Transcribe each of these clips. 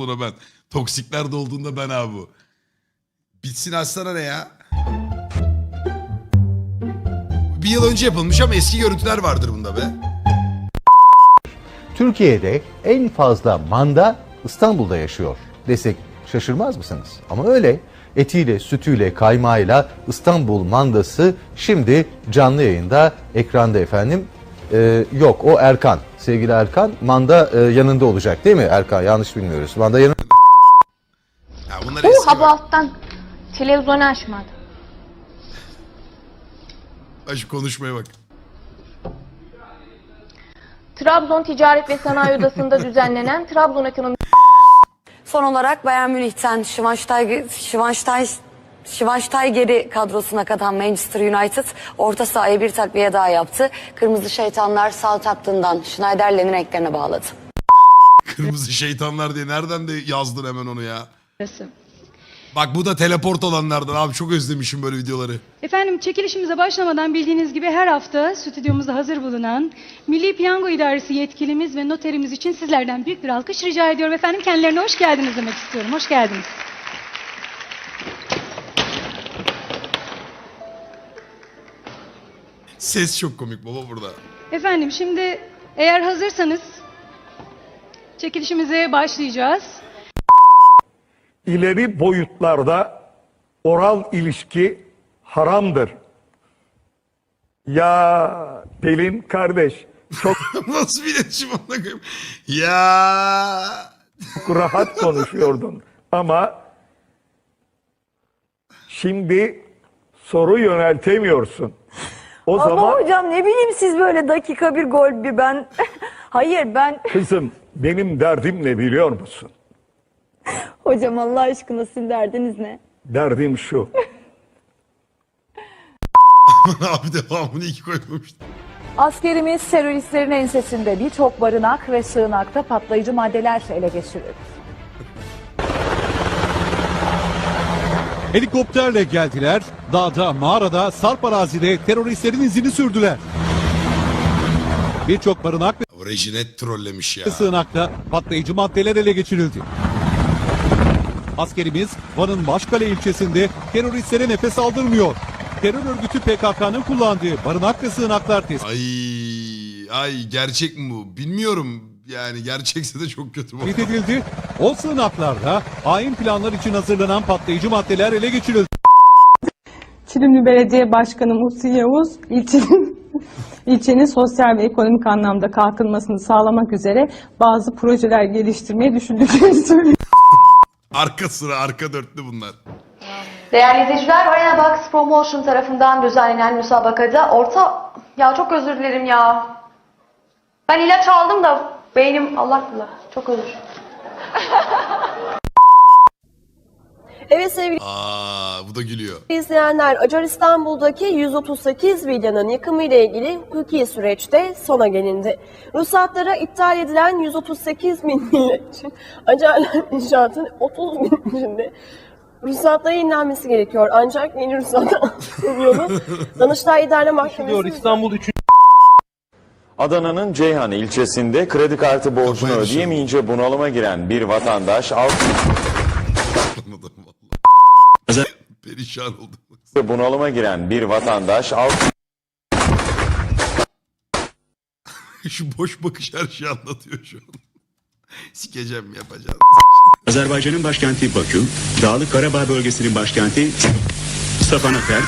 Buna ben. Toksikler de ben abi. Bitsin açsana ne ya? Bir yıl önce yapılmış ama eski görüntüler vardır bunda be. Türkiye'de en fazla manda İstanbul'da yaşıyor desek şaşırmaz mısınız? Ama öyle etiyle, sütüyle, kaymağıyla İstanbul mandası şimdi canlı yayında ekranda efendim. Ee, yok o Erkan. Sevgili Erkan manda e, yanında olacak değil mi Erkan? Yanlış bilmiyoruz. Manda yanında. Ya bunlar Bu eski. hava bak. alttan televizyonu açmadı. Ay şu konuşmaya bak. Trabzon Ticaret ve Sanayi Odası'nda düzenlenen Trabzon Ekonomi Son olarak Bayern Münih'ten Schweinsteiger, Schweinsteiger, Schweinsteiger'i kadrosuna katan Manchester United orta sahaya bir takviye daha yaptı. Kırmızı şeytanlar Southampton'dan Schneiderlin'in eklerine bağladı. Kırmızı şeytanlar diye nereden de yazdın hemen onu ya. Bak bu da teleport olanlardan abi çok özlemişim böyle videoları. Efendim çekilişimize başlamadan bildiğiniz gibi her hafta stüdyomuzda hazır bulunan Milli Piyango İdaresi yetkilimiz ve noterimiz için sizlerden büyük bir alkış rica ediyorum. Efendim kendilerine hoş geldiniz demek istiyorum. Hoş geldiniz. Ses çok komik baba burada. Efendim şimdi eğer hazırsanız çekilişimize başlayacağız. ileri boyutlarda oral ilişki haramdır. Ya Pelin kardeş çok Nasıl bir iletişim ona koyayım? Ya rahat konuşuyordun ama şimdi soru yöneltemiyorsun. O Ama zaman hocam ne bileyim siz böyle dakika bir gol bir ben. Hayır ben kızım benim derdim ne biliyor musun? hocam Allah aşkına sizin derdiniz ne? Derdim şu. abi devamını iki koymamıştım. Askerimiz teröristlerin ensesinde birçok barınak ve sığınakta patlayıcı maddeler ele geçirildi. Helikopterle geldiler, dağda, mağarada, sarp arazide teröristlerin izini sürdüler. Birçok barınak rejinet trollemiş ya. ve sığınakta patlayıcı maddeler ele geçirildi. Askerimiz Van'ın Başkale ilçesinde teröristlere nefes aldırmıyor. Terör örgütü PKK'nın kullandığı barınak ve sığınaklar tespit Ay ay gerçek mi bu? Bilmiyorum. Yani gerçekse de çok kötü bu. edildi. O sığınaklarda hain planlar için hazırlanan patlayıcı maddeler ele geçirildi. Çilimli Belediye Başkanı Muhsin Yavuz, ilçenin, ilçenin sosyal ve ekonomik anlamda kalkınmasını sağlamak üzere bazı projeler geliştirmeyi düşündüklerini söyledi. Arka sıra arka dörtlü bunlar. Değerli izleyiciler, Arena Box Promotion tarafından düzenlenen müsabakada orta... Ya çok özür dilerim ya. Ben ilaç aldım da beynim Allah Allah. Çok özür. Evet sevgili Aa bu da gülüyor. izleyenler Acar İstanbul'daki 138 villanın yıkımı ile ilgili hukuki süreçte sona gelindi. Ruhsatlara iptal edilen 138 bin için Acarlar inşaatın 30 bin içinde ruhsatlara yenilenmesi gerekiyor. Ancak yeni ruhsat yolu Danıştay İdare Mahkemesi İstanbul Adana'nın Ceyhan ilçesinde kredi kartı borcunu düşürdüm. ödeyemeyince bunalıma giren bir vatandaş alt. Perişan oldum. bunalıma giren bir vatandaş alt Şu boş bakış her şeyi anlatıyor şu an. Sikeceğim yapacağım. Azerbaycan'ın başkenti Bakü, Dağlık Karabağ bölgesinin başkenti Stepanakert.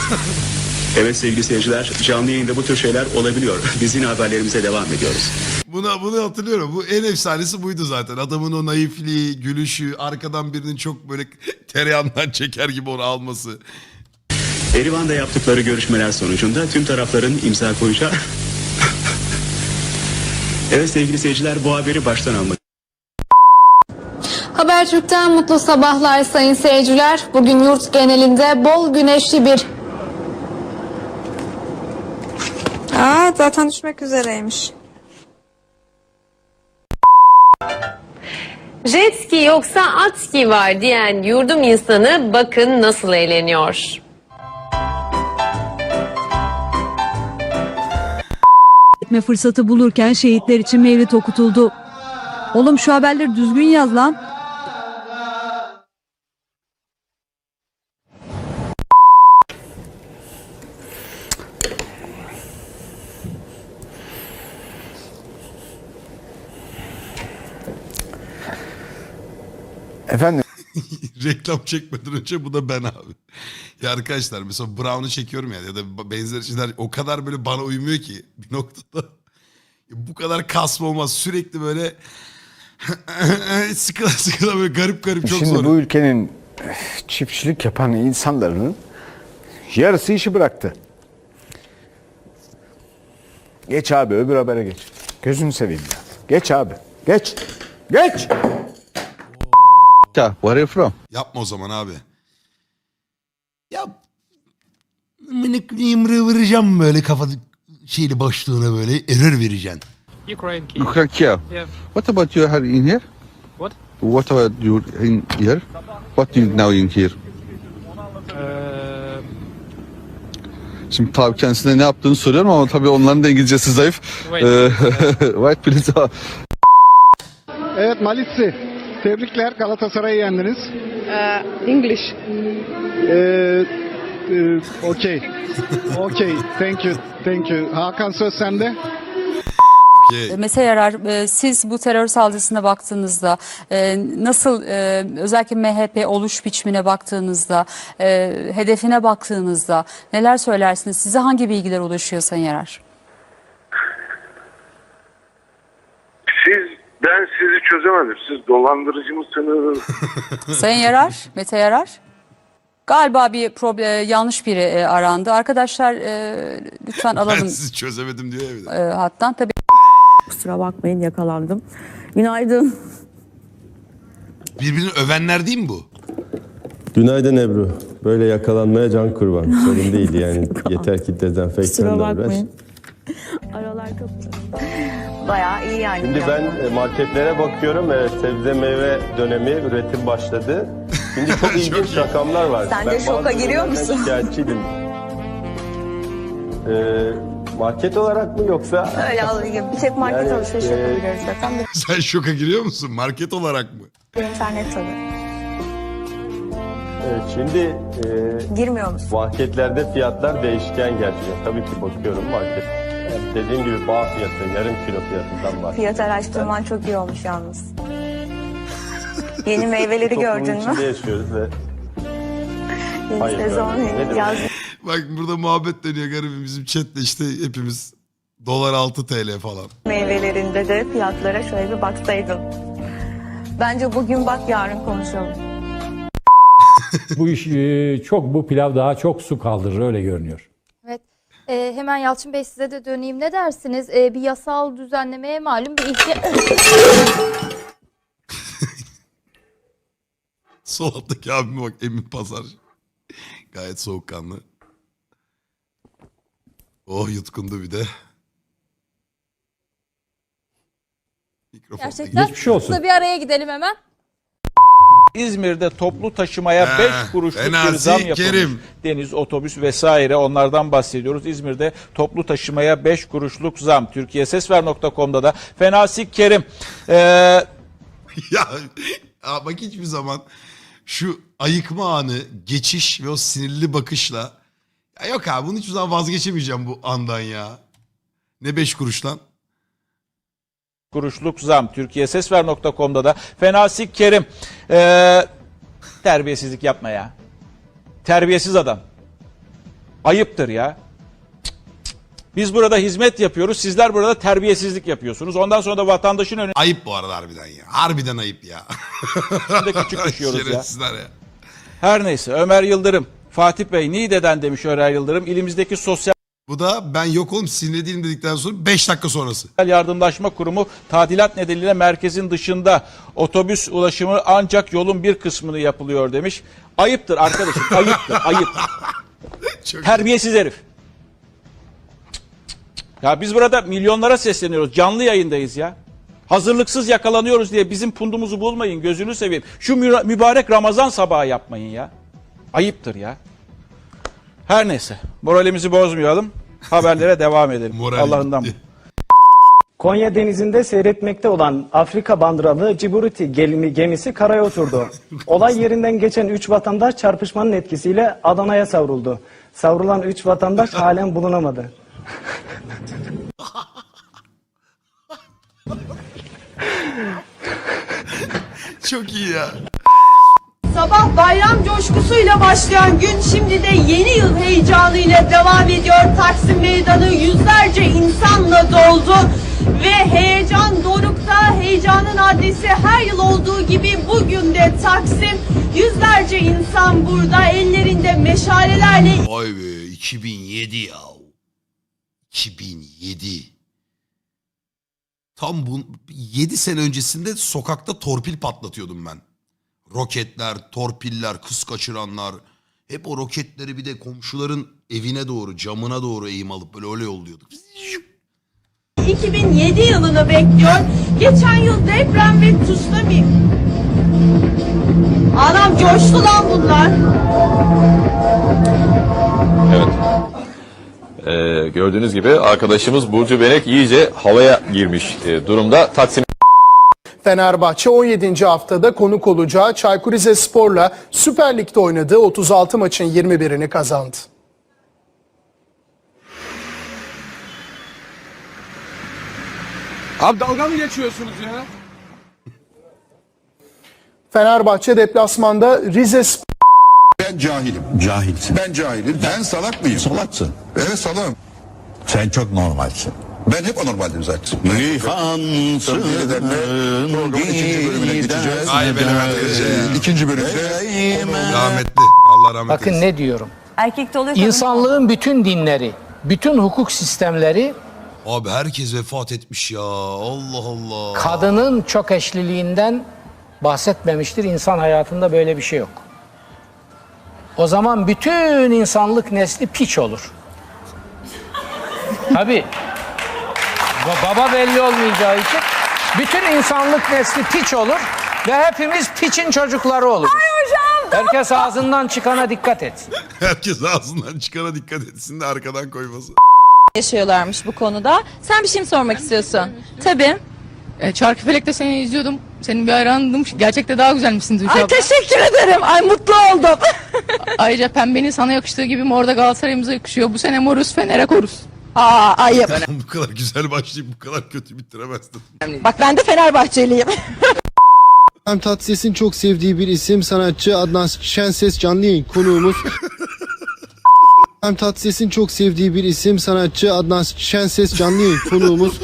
Evet sevgili seyirciler, canlı yayında bu tür şeyler olabiliyor. Biz yine haberlerimize devam ediyoruz. Buna, bunu hatırlıyorum. Bu en efsanesi buydu zaten. Adamın o naifliği, gülüşü, arkadan birinin çok böyle tereyağından çeker gibi onu alması. Erivan'da yaptıkları görüşmeler sonucunda tüm tarafların imza koyacağı... evet sevgili seyirciler bu haberi baştan almak Habertürk'ten mutlu sabahlar sayın seyirciler. Bugün yurt genelinde bol güneşli bir Aa zaten düşmek üzereymiş. Jet ski yoksa at ski var diyen yurdum insanı bakın nasıl eğleniyor. Etme fırsatı bulurken şehitler için mevlid okutuldu. Oğlum şu haberleri düzgün yaz lan. Efendim Reklam çekmeden önce bu da ben abi. Ya arkadaşlar mesela Brown'u çekiyorum ya ya da benzer şeyler o kadar böyle bana uymuyor ki bir noktada. Bu kadar kasma olmaz. Sürekli böyle sıkıla sıkıla böyle garip garip çok şimdi zor. bu ülkenin çiftçilik yapan insanların yarısı işi bıraktı. Geç abi öbür habere geç. Gözünü seveyim ya. Geç abi. Geç. Geç. Where are you from? Yapma o zaman abi. Ya minik imre vereceğim böyle kafa şeyli başlığına böyle error vereceksin. Ukraine. Ukraine, Kiev. Yeah. What about you are in here? What? What about you in here? What do you now in here? Şimdi tabii kendisine ne yaptığını soruyorum ama tabii onların da İngilizcesi zayıf. Wait. Wait please. Evet Malitsi. Tebrikler Galatasaray'ı yendiniz. English. Okey. Okey. Thank you. Thank you. Hakan söz sende. Okey. Mete Yarar, e, siz bu terör saldırısına baktığınızda e, nasıl e, özellikle MHP oluş biçimine baktığınızda, e, hedefine baktığınızda neler söylersiniz? Size hangi bilgiler ulaşıyor Sayın Yarar? Siz ben sizi çözemedim. Siz dolandırıcı mısınız? Sayın Yarar, Mete Yarar. Galiba bir problem, yanlış biri e, arandı. Arkadaşlar e, lütfen Ben alalım sizi çözemedim diyor ya bir de. e, hattan. Tabii Kusura bakmayın yakalandım. Günaydın. Birbirini övenler değil mi bu? Günaydın Ebru. Böyle yakalanmaya can kurban. Sorun değil yani. Yeter ki dezenfektanla uğraş. Aralar kapı. Bayağı iyi yani. Şimdi ben e, marketlere bakıyorum. Evet, sebze meyve dönemi üretim başladı. Şimdi çok ilginç rakamlar var. Sen de şoka bazı giriyor ürünlerden musun? Şikayetçiydim. Ee, market olarak mı yoksa? Öyle alayım. Bir tek market Yani, alışveriş e, yapabiliyoruz zaten. Bir Sen şoka giriyor musun? Market olarak mı? de internet tabii. Evet, şimdi e, Girmiyor musun? marketlerde fiyatlar değişken gerçekten. Tabii ki bakıyorum market. Dediğim gibi bağ fiyatı, yarım kilo fiyatından bahsediyorum. Fiyat araştırman çok iyi olmuş yalnız. Yeni meyveleri gördün içinde mü? yaşıyoruz ve Yeni Hayır, sezon, görmedim. Ne demek? yaz Bak burada muhabbet dönüyor garibim bizim chatte işte hepimiz dolar 6 TL falan. meyvelerinde de fiyatlara şöyle bir baksaydın. Bence bugün bak yarın konuşalım. bu iş e, çok bu pilav daha çok su kaldırır öyle görünüyor. Ee, hemen Yalçın Bey size de döneyim. Ne dersiniz? Ee, bir yasal düzenlemeye malum bir ihtiyaç... Sol alttaki abime bak Emin Pazar. Gayet soğukkanlı. Oh yutkundu bir de. Mikrofon. Gerçekten. Geçmiş olsun. Kısa bir araya gidelim hemen. İzmir'de toplu taşımaya Ha, 5 kuruşluk bir zam yapılmış. Kerim. Deniz, otobüs vesaire onlardan bahsediyoruz. İzmir'de toplu taşımaya 5 kuruşluk zam. TürkiyeSesver.com'da da Fenasik Kerim. Ee, ya, bak hiçbir zaman şu ayıkma anı, geçiş ve o sinirli bakışla ya yok abi bunu hiçbir zaman vazgeçemeyeceğim bu andan ya. Ne beş kuruş lan? Kuruşluk zam. TürkiyeSesver.com'da da Fenasik Kerim. Ee, terbiyesizlik yapma ya. Terbiyesiz adam. Ayıptır ya. Biz burada hizmet yapıyoruz. Sizler burada terbiyesizlik yapıyorsunuz. Ondan sonra da vatandaşın Ayıp bu arada harbiden ya. Harbiden ayıp ya. önünde küçük düşüyoruz ya. Şerefsizler ya. Her neyse Ömer Yıldırım. Fatih Bey Niğde'den demiş Ömer Yıldırım. İlimizdeki sosyal Bu da ben yok oğlum sinirli değilim dedikten sonra 5 dakika sonrası. Yardımlaşma Kurumu tadilat nedeniyle merkezin dışında otobüs ulaşımı ancak yolun bir kısmını yapılıyor demiş. Ayıptır arkadaşım ayıptır ayıp. Çok Terbiyesiz herif. Ya biz burada milyonlara sesleniyoruz. Canlı yayındayız ya. Hazırlıksız yakalanıyoruz diye bizim pundumuzu bulmayın. Gözünü seveyim. Şu mübarek Ramazan sabahı yapmayın ya. Ayıptır ya. Her neyse. Moralimizi bozmayalım. Haberlere devam edelim. Moral Allah'ından. gitti. Konya denizinde seyretmekte olan Afrika bandıralı Ciburuti gelimi gemisi karaya oturdu. Olay yerinden geçen 3 vatandaş çarpışmanın etkisiyle Adana'ya savruldu. Savrulan 3 vatandaş halen bulunamadı. Çok iyi ya. Sabah bayram coşkusuyla başlayan gün şimdi de yeni yıl heyecanıyla devam ediyor. Taksim Meydanı yüzlerce insanla doldu ve heyecan dorukta. Heyecanın adresi her yıl olduğu gibi bugün de Taksim yüzlerce insan burada ellerinde meşalelerle Vay be 2007 ya. 2007. Tam bu 7 sene öncesinde sokakta torpil patlatıyordum ben. Roketler, torpiller, kız kaçıranlar. Hep o roketleri bir de komşuların evine doğru, camına doğru eğim alıp böyle öyle yolluyorduk. 2007 yılını bekliyor. Geçen yıl deprem ve tsunami. Anam coştu lan bunlar. Evet. Ee, gördüğünüz gibi arkadaşımız Burcu Benek iyice havaya girmiş e, durumda. Taksim Fenerbahçe 17. haftada konuk olacağı Çaykur Rizespor'la Süper Lig'de oynadığı 36 maçın 21'ini kazandı. Abi dalga mı geçiyorsunuz ya? Fenerbahçe deplasmanda Rize Ben cahilim. Cahilsin. Ben cahilim. Ben salak mıyım? Salaksın. Evet salağım. Sen çok normalsin. Ben hep anormaldim zaten. Nihansın. Programın ikinci bölümüne geçeceğiz. Ay be Levent Kırca ya. Ee, İkinci bölümde Rahmetli. Allah rahmet Bakın ne diyorum. Erkekte oluyor kadın- İnsanlığın bütün dinleri, bütün hukuk sistemleri Abi herkes vefat etmiş ya. Allah Allah. kadının çok eşliliğinden bahsetmemiştir. İnsan hayatında böyle bir şey yok. O zaman bütün insanlık nesli piç olur. Tabii. Ba- Baba belli olmayacağı için bütün insanlık nesli piç olur ve hepimiz piçin çocukları oluruz. Herkes ağzından çıkana dikkat etsin. Herkes ağzından çıkana dikkat etsin de arkadan koyması. yaşıyorlarmış bu konuda. Sen bir şey mi sormak istiyorsun? Tabii. E, Çarkıfelek'te seni izliyordum. Senin bir hayranındım. Gerçekte daha güzelmişsin Tuğçe Ay abla. teşekkür ederim. Ay mutlu oldum. Ayrıca pembenin sana yakıştığı gibi mor da Galatasaray'ımıza yakışıyor. Bu sene moruz Fener'e koruz. Aa ayıp. bu kadar güzel başlayıp bu kadar kötü bitiremezdim. Bak ben de Fenerbahçeliyim. Hem Tatlıses'in çok sevdiği bir isim sanatçı Adnan Şenses canlı yayın konuğumuz. Hem Tatlıses'in çok sevdiği bir isim sanatçı Adnan Şenses canlı yayın konuğumuz.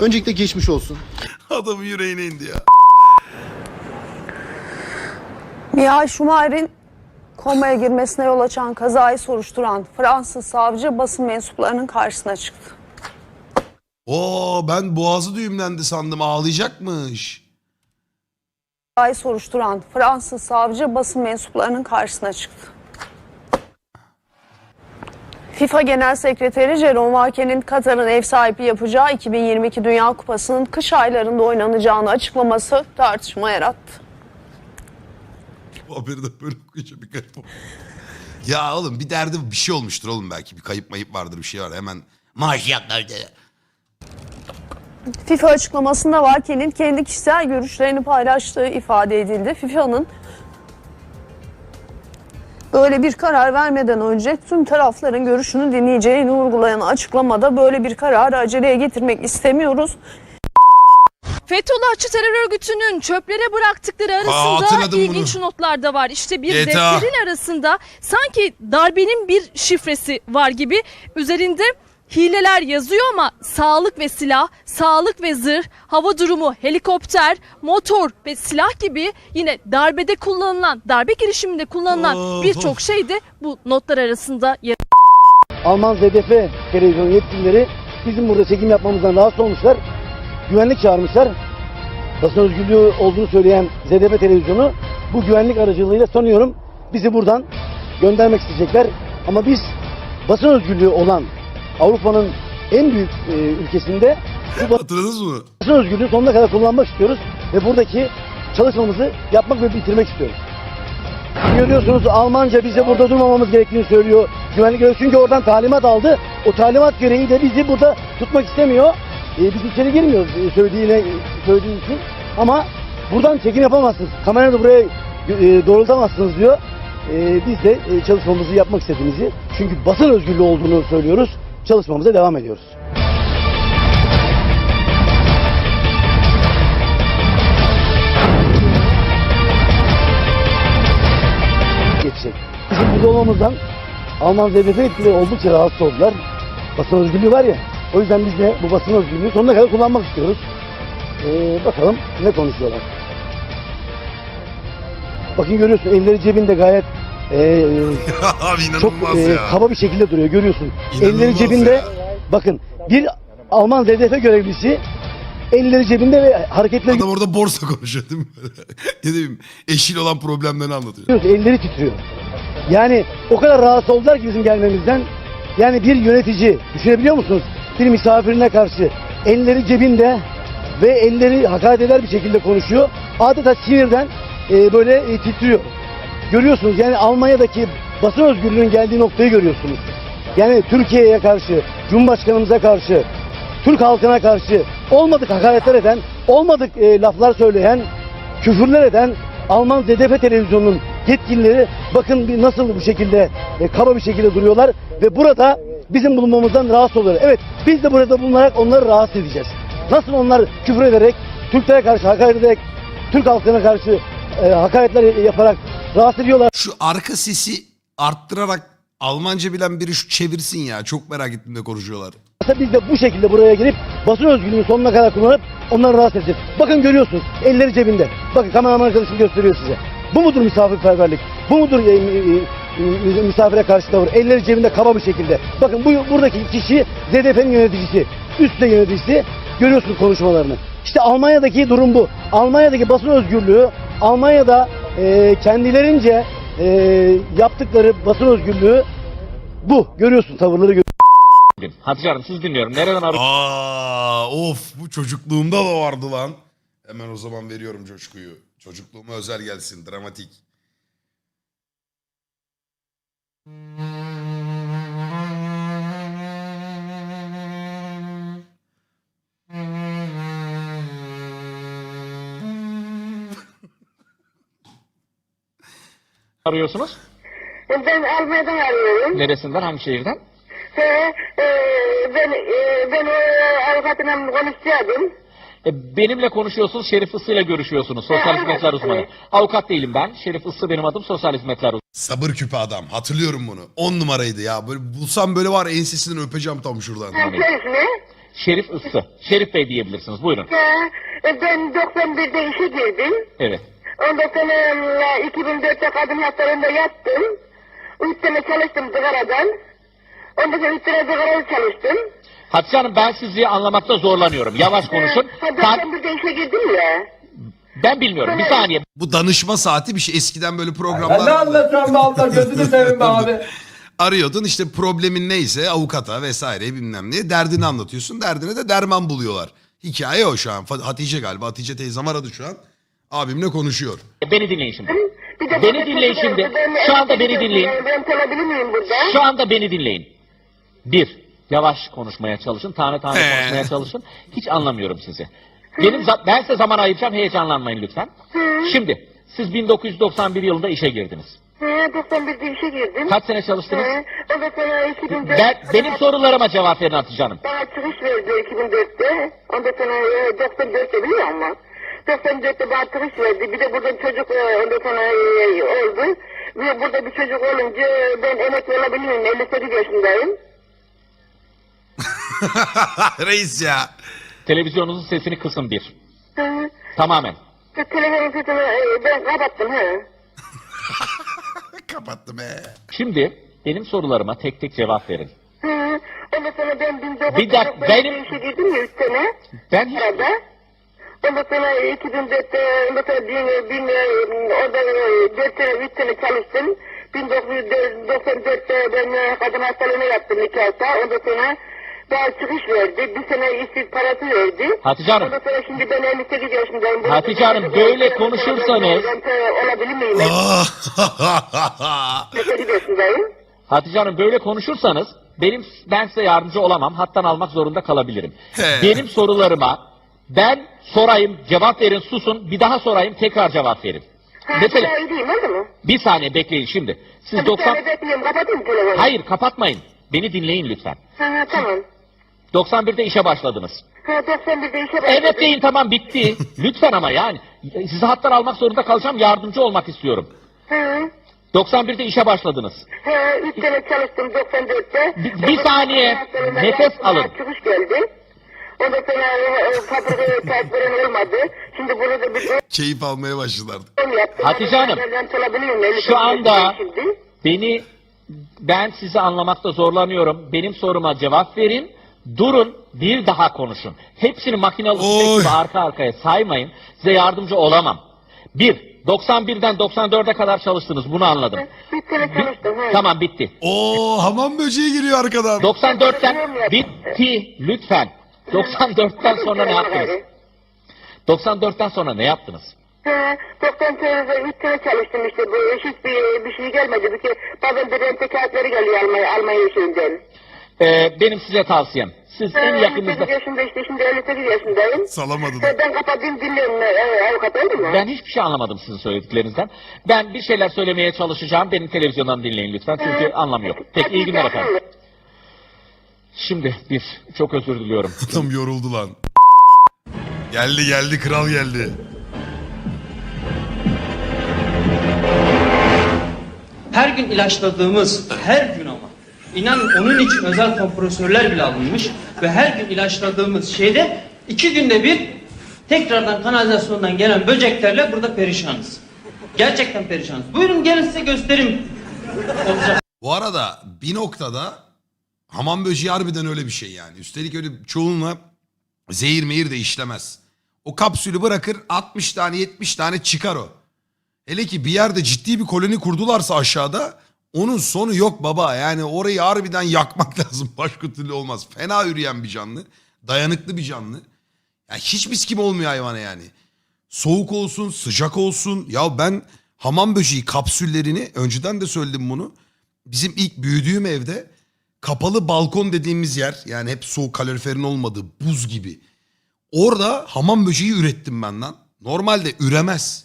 Öncelikle geçmiş olsun. Adamın yüreğine indi ya. Mihal Schumacher'in komaya girmesine yol açan kazayı soruşturan Fransız savcı basın mensuplarının karşısına çıktı. Oo ben boğazı düğümlendi sandım ağlayacakmış. Kazayı soruşturan Fransız savcı basın mensuplarının karşısına çıktı. FIFA Genel Sekreteri Jerome Valke'nin Katar'ın ev sahipliği yapacağı 2022 Dünya Kupası'nın kış aylarında oynanacağını açıklaması tartışma yarattı. Haberi de böyle okuyunca bir garip. Ya oğlum bir derdi bir şey olmuştur oğlum belki. Bir kayıp mayıp vardır bir şey var. Hemen maaş yaklardı. FIFA açıklamasında Valke'nin kendi kişisel görüşlerini paylaştığı ifade edildi. FIFA'nın böyle bir karar vermeden önce tüm tarafların görüşünü dinleyeceğini vurgulayan açıklamada böyle bir kararı aceleye getirmek istemiyoruz. Fethullahçı terör örgütünün çöplere bıraktıkları Aa, hatırladım ilginç bunu. notlar da var. İşte bir GTA. defterin arasında sanki darbenin bir şifresi var gibi üzerinde hileler yazıyor ama sağlık ve silah, sağlık ve zırh, hava durumu, helikopter, motor ve silah gibi yine darbede kullanılan, darbe girişiminde kullanılan birçok şey de bu notlar arasında yer Alman ZDF televizyon yetkilileri bizim burada çekim yapmamızdan rahatsız olmuşlar. Güvenlik çağırmışlar. Basın özgürlüğü olduğunu söyleyen ZDF televizyonu bu güvenlik aracılığıyla sanıyorum bizi buradan göndermek isteyecekler. Ama biz basın özgürlüğü olan Avrupa'nın en büyük e, ülkesinde bu Hatırladınız mı? basın özgürlüğü sonuna kadar kullanmak istiyoruz ve buradaki çalışmamızı yapmak ve bitirmek istiyoruz. Görüyorsunuz Almanca bize burada durmamamız gerektiğini söylüyor. Güvenlik görevlisi çünkü oradan talimat aldı. O talimat gereği de bizi burada tutmak istemiyor. Ee, biz içeri girmiyoruz e, söylediğine söylediği için. Ama buradan çekim yapamazsınız. Kamerayı da buraya e, doğrultamazsınız diyor. Ee, biz de e, çalışmamızı yapmak istediğimizi çünkü basın özgürlüğü olduğunu söylüyoruz. Çalışmamıza devam ediyoruz. olmamızdan Alman ZDF etkileri oldukça rahatsız oldular. Basın özgürlüğü var ya. O yüzden biz de bu basın özgürlüğünü sonuna kadar kullanmak istiyoruz. Ee, bakalım ne konuşuyorlar. Bakın görüyorsun elleri cebinde gayet Abi çok inanılmaz e, ya. kaba bir şekilde duruyor görüyorsun. İnanılmaz elleri cebinde ya. bakın bir Alman ZDF görevlisi elleri cebinde ve hareketleri Adam orada borsa konuşuyor değil mi? ne diyeyim eşiyle olan problemlerini anlatıyor. görüyoruz. Elleri titriyor. Yani o kadar rahatsız oldular ki bizim gelmemizden. Yani bir yönetici düşünebiliyor musunuz? Bir misafirine karşı elleri cebinde ve elleri hakaret eder bir şekilde konuşuyor. Adeta sinirden e, böyle e, titriyor. Görüyorsunuz yani Almanya'daki basın özgürlüğünün geldiği noktayı görüyorsunuz. Yani Türkiye'ye karşı, Cumhurbaşkanımıza karşı, Türk halkına karşı olmadık hakaretler eden, olmadık e, laflar söyleyen, küfürler eden Alman ZDF televizyonunun yetkilileri bakın nasıl bu şekilde e, kaba bir şekilde duruyorlar ve burada bizim bulunmamızdan rahatsız oluyorlar. Evet biz de burada bulunarak onları rahatsız edeceğiz. Nasıl onlar küfür ederek, Türklere karşı hakaret ederek, Türk halkına karşı e, hakaretler yaparak rahatsız ediyorlar. Şu arka sesi arttırarak Almanca bilen biri şu çevirsin ya. Çok merak ettim de konuşuyorlar. Biz de bu şekilde buraya girip basın özgürlüğünü sonuna kadar kullanıp onları rahatsız edeceğiz. Bakın görüyorsunuz elleri cebinde. Bakın kameraman arkadaşım gösteriyor size. Bu mudur misafirperverlik? Bu mudur e, misafire karşı tavır? Elleri cebinde kaba bir şekilde. Bakın bu buradaki kişi ZDF'nin yöneticisi. Üstte yöneticisi. Görüyorsunuz konuşmalarını. İşte Almanya'daki durum bu. Almanya'daki basın özgürlüğü, Almanya'da e, kendilerince e, yaptıkları basın özgürlüğü bu. Görüyorsun tavırları görüyorsun. Hatice Hanım siz dinliyorum. Nereden arıyorsunuz? Aa, of bu çocukluğumda da vardı lan. Hemen o zaman veriyorum coşkuyu. Çocukluğuma özel gelsin dramatik. Arıyorsunuz? Ben Almanya'dan arıyorum. Neresinden? Hangi şehirden? Ee, e, ben e, ben o avukatla konuşacaktım. E, benimle konuşuyorsunuz, Şerif Issı ile görüşüyorsunuz. Sosyal hizmetler uzmanı. Avukat değilim ben. Şerif Issı benim adım, sosyal hizmetler uzmanı. Sabır küpü adam. Hatırlıyorum bunu. 10 numaraydı ya. Böyle bulsam böyle var ensesinden öpeceğim tam şuradan. Şerif mi? Şerif Issı. Şerif Bey diyebilirsiniz. Buyurun. Ha, ben 91'de işe girdim. Evet. Ondan sonra e, 2004'te kadın hastalığında yattım. 3 sene çalıştım zıgaradan. Ondan sonra 3 sene zıgarada çalıştım. Hatice Hanım ben sizi anlamakta zorlanıyorum. Yavaş konuşun. Ha, Tar- 91'de işe girdim ya. ben bilmiyorum. Bir saniye. Bu danışma saati bir şey. Eskiden böyle programlar Ben ne anlatıyorum be abla? Gözünü seveyim be abi. Arıyordun işte problemin neyse avukata vesaire bilmem ne derdini anlatıyorsun. Derdine de derman buluyorlar. Hikaye o şu an. Hatice galiba. Hatice teyzem aradı şu an. Abimle konuşuyor. Beni dinleyin şimdi. Beni dinleyin şimdi. Şu anda beni dinleyin. Ben kalabilir miyim burada? Şu anda beni dinleyin. Bir, yavaş konuşmaya çalışın, tane tane konuşmaya çalışın. Hiç anlamıyorum sizi. Benim za- ben size zaman ayıracağım, heyecanlanmayın lütfen. Şimdi, siz 1991 yılında işe girdiniz. He, 91'de işe girdim. Kaç sene çalıştınız? He, ondan sonra 2004... Ben, benim sorularıma cevap verin Hatice Hanım. Bana çıkış verdi 2004'te. Ondan sonra e, 94'te biliyor musun? 94'te bana çıkış verdi. Bir de burada bir çocuk e, ondan sonra e, oldu. Ve burada bir çocuk olunca ben emekli olabilirim. 58 yaşındayım. Reis ya. Televizyonunuzun sesini kısın bir. Tamamen. Telefon sesini e, ben kapattım. He. Kapattım he. Şimdi benim sorularıma tek tek cevap verin. Hı. Ondan sonra ben 1994'te Bir dakika, benim- işe girdim ya 3 sene. Ben Arada. Ondan sonra 2004'te ondan sonra bin, bin, orada 4 sene 3 sene çalıştım. 1994'te ben e, kadın hastalığına yattım nikahta. Ondan sonra daha çıkış verdi. Bir sene işsiz parası verdi. Hatice Hanım. Ondan sonra şimdi ben 58 yaşındayım. Hatice Hanım, böyle konuşursanız- Ben olabilir miyim? 58 yaşındayım. Hatice Hanım böyle konuşursanız benim ben size yardımcı olamam. Hattan almak zorunda kalabilirim. Benim sorularıma ben sorayım, cevap verin, susun. Bir daha sorayım, tekrar cevap verin. Ha, Mesela daha iyi değil mi? Oldu mu? bir saniye bekleyin şimdi. Siz Bir 90 saniye bekliyorum. Kapatayım telefonu. Hayır, kapatmayın. Beni dinleyin lütfen. Ha, ha, tamam. 91'de işe başladınız. Ha, 91'de işe başladım. Evet deyin tamam bitti. Lütfen ama yani. Sizi hattan almak zorunda kalacağım. Yardımcı olmak istiyorum. Hı. 91'de işe başladınız. He, üç sene çalıştım 94'te. Bir- bir saniye, nefes alın. Çıkış geldi. Ondan sonra e, e, fabrikaya kayıt veren olmadı. Şimdi bunu da bir Keyif almaya başladılar. yaptım. Hatice Hanım, Ben çalabiliyorum. elli Şu anda Şimdi. beni ben sizi anlamakta zorlanıyorum. Benim soruma cevap verin. Durun bir daha konuşun. Hepsini makinalı tüfek gibi arka arkaya saymayın. Size yardımcı olamam. Bir, 91'den 94'e kadar çalıştınız. Bunu anladım. Bir sene çalıştım. he. Tamam bitti. Oo hamam böceği geliyor arkadan. 94'ten bitti lütfen. 94'ten sonra ne yaptınız? 94'ten sonra ne yaptınız? 94'de üç sene çalıştım işte. Bu hiçbir bir şey gelmedi. Bir ki bazen bir rente kağıtları geliyor Almanya, Almanya şeyinden. Ee, benim size tavsiyem. Siz en yakınınızda... 58 yaşında işte şimdi 58 yaşındayım. Salamadı He, Ben kapatayım dinliyorum e, avukat oldu mu? Ben hiçbir şey anlamadım sizin söylediklerinizden. Ben bir şeyler söylemeye çalışacağım. Benim televizyondan dinleyin lütfen. Çünkü anlam yok. Peki iyi günler efendim. Şimdi bir, çok özür diliyorum. Adam yoruldu lan. Geldi geldi kral geldi. Her gün ilaçladığımız, her gün İnanın onun için özel kompresörler bile alınmış. Ve her gün ilaçladığımız şeyde iki günde bir tekrardan kanalizasyondan gelen böceklerle burada perişanız. Gerçekten perişanız. Buyurun gelin size göstereyim. Olacak. Bu arada bir noktada hamam böceği harbiden öyle bir şey yani. Üstelik öyle çoğunla zehir mehir de işlemez. O kapsülü bırakır 60 tane 70 tane çıkar o. Hele ki bir yerde ciddi bir koloni kurdularsa aşağıda onun sonu yok baba. Yani orayı harbiden yakmak lazım. Başka türlü olmaz. Fena üreyen bir canlı. Dayanıklı bir canlı. Ya hiç mis gibi olmuyor hayvana yani. Soğuk olsun, sıcak olsun. Ya ben hamam böceği kapsüllerini önceden de söyledim bunu. Bizim ilk büyüdüğüm evde kapalı balkon dediğimiz yer yani hep soğuk kaloriferin olmadığı buz gibi. Orada hamam böceği ürettim ben lan. Normalde üremez.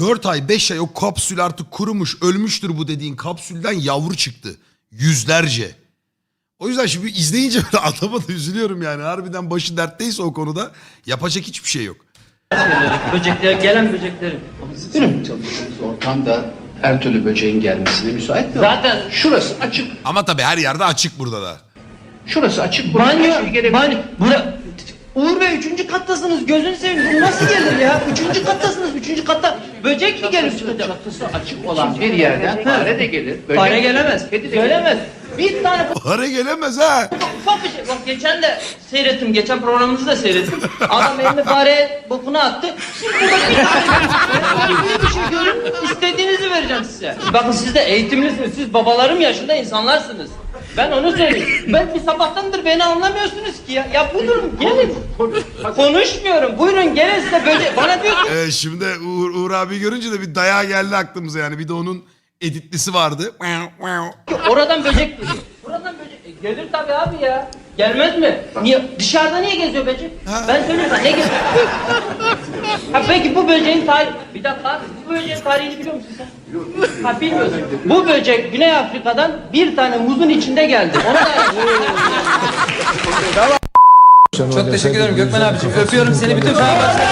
4 ay 5 ay o kapsül artık kurumuş ölmüştür bu dediğin kapsülden yavru çıktı. Yüzlerce. O yüzden şimdi izleyince böyle adama da üzülüyorum yani. Harbiden başı dertteyse o konuda yapacak hiçbir şey yok. Böcekler, gelen böcekleri. Ortamda her türlü böceğin gelmesine müsait mi? Zaten şurası açık. Ama tabii her yerde açık burada da. Şurası açık. Buraya Banyo, şey banyo, bura... Uğur Bey üçüncü kattasınız gözünü seveyim bu nasıl gelir ya? Üçüncü kattasınız üçüncü katta böcek mi gelir çıkacak? Çatısı açık olan bir yerden fare de gelir. böcek Fare gelemez, kedi de söylemez. Bir tane Fare gelemez ha. ufak bir şey. Bak geçen de seyrettim, geçen programınızı da seyrettim. Adam elini fareye bokunu attı. Şimdi burada bir tane bir şey görün, istediğinizi vereceğim size. Bakın siz de eğitimlisiniz, siz babalarım yaşında insanlarsınız. Ben onu söyleyeyim. Ben bir sabahtandır beni anlamıyorsunuz ki ya. Ya buyurun gelin. Konuşmuyorum. Buyurun gelin size böyle. Bana diyor ki Ee, şimdi Uğur, Uğur abi görünce de bir dayağı geldi aklımıza yani. Bir de onun editlisi vardı. oradan böcek geliyor. Gelir tabii abi ya. Gelmez mi? Niye? Dışarıda niye geziyor böcek? Ben söylüyorum sana, ne geziyor? ha peki bu böceğin tarihi... Bir dakika abi, bu böceğin tarihini biliyor musun sen? Ha bilmiyorsun. Bu böcek Güney Afrika'dan bir tane muzun içinde geldi. Onu da... Çok teşekkür ederim Gökmen abiciğim. Öpüyorum seni bütün Fenerbahçe.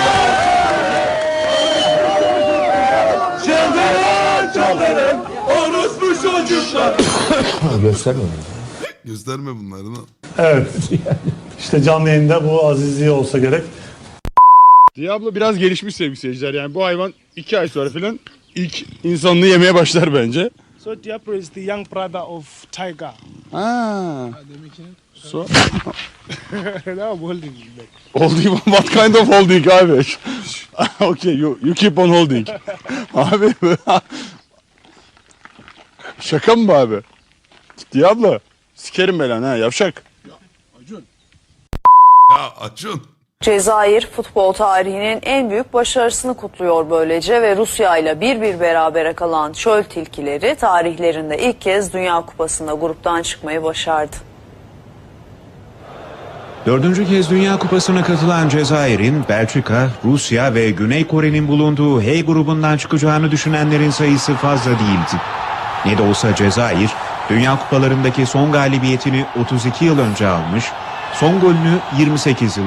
Çalarım orospu çocuklar. Gösterme Gösterme bunları lan. Evet. işte canlı yayında bu azizliği olsa gerek. Diablo biraz gelişmiş sevgili seyirciler. Yani bu hayvan iki ay sonra falan ilk insanlığı yemeye başlar bence. So Diablo is the young brother of Tiger. Ah. So now I'm holding you back. holding what kind of holding abi? okay you, you keep on holding. abi şaka mı bu abi? Diablo sikerim belanı ha yavşak. Ya Acun. Cezayir futbol tarihinin en büyük başarısını kutluyor böylece ve Rusya ile bir bir berabere kalan çöl tilkileri tarihlerinde ilk kez Dünya Kupası'nda gruptan çıkmayı başardı. Dördüncü kez Dünya Kupası'na katılan Cezayir'in Belçika, Rusya ve Güney Kore'nin bulunduğu H grubundan çıkacağını düşünenlerin sayısı fazla değildi. Ne de olsa Cezayir, Dünya kupalarındaki son galibiyetini 32 yıl önce almış, son golünü 28 yıl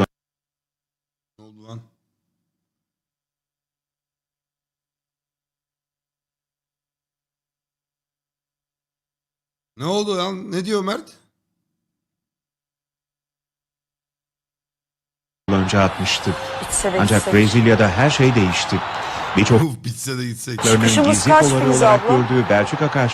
Ne oldu lan? Ne diyor Mert? önce atmıştık. Bitse de Ancak. Brezilya'da her şey değişti. Birçok Uf, bitse de gitsek. örneğin kaç Filiz abla? gördüğü Belçika karşı